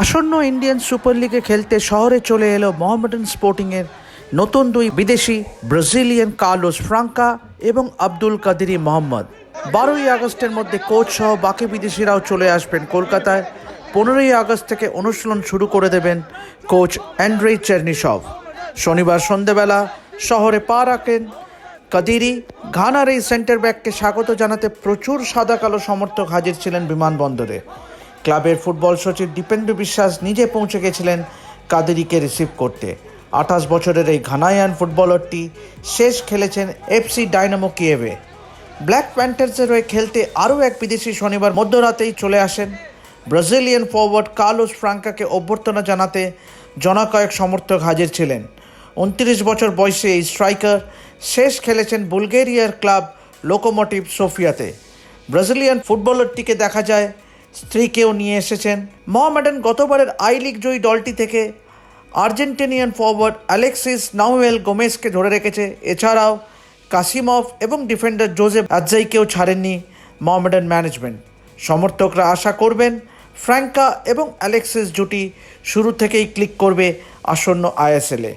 আসন্ন Indian super লিগে খেলতে শহরে চলে এলো মোহামেডান স্পোর্টিংয়ের নতুন দুই বিদেশি, ব্রাজিলিয়ান কার্লোস ফ্রাঙ্কা এবং আব্দুল কাদিরি মোহাম্মদ। বারোই আগস্টের মধ্যে কোচ সহ বাকি বিদেশিরাও চলে আসবেন কলকাতায়। পনেরোই আগস্ট থেকে অনুশীলন শুরু করে দেবেন কোচ অ্যান্ড্রেই চেরনিসভ শনিবার সন্ধেবেলা শহরে পা রাখেন কাদিরি। ঘানার এই সেন্টার ব্যাককে স্বাগত জানাতে প্রচুর সাদা কালো সমর্থক হাজির ছিলেন বিমানবন্দরে। ক্লাবের ফুটবল সচিব দীপেন্দ্র বিশ্বাস নিজে পৌঁছে গেছিলেন কাদেরিকে রিসিভ করতে। আঠাশ বছরের এই ঘানায়ান ফুটবলারটি শেষ খেলেছেন এফসি ডাইনামো কিয়েভে। ব্ল্যাক প্যান্টার্সের হয়ে খেলতে আরও এক বিদেশি শনিবার মধ্যরাতেই চলে আসেন। ব্রাজিলিয়ান ফরওয়ার্ড কার্লোস ফ্রাঙ্কাকে অভ্যর্থনা জানাতে জনা কয়েক সমর্থক হাজির ছিলেন। উনত্রিশ বছর বয়সে এই স্ট্রাইকার শেষ খেলেছেন বুলগেরিয়ার ক্লাব লোকোমোটিভ সোফিয়াতে। ব্রাজিলিয়ান ফুটবলারটিকে দেখা যায় স্ত্রীকেও নিয়ে এসেছেন। মোহামেডান গতবারের আই লিগ জয়ী দলটি থেকে আর্জেন্টিনিয়ান ফরওয়ার্ড অ্যালেক্সিস নাউয়েল গোমেজকে ধরে রেখেছে। এছাড়াও কাসিমভ এবং ডিফেন্ডার জোজেফ আজ্জাইকেও ছাড়েননি মোহামেডান ম্যানেজমেন্ট। সমর্থকরা আশা করবেন ফ্র্যাঙ্কা এবং অ্যালেক্সিস জুটি শুরু থেকেই ক্লিক করবে আসন্ন আইএসএলে।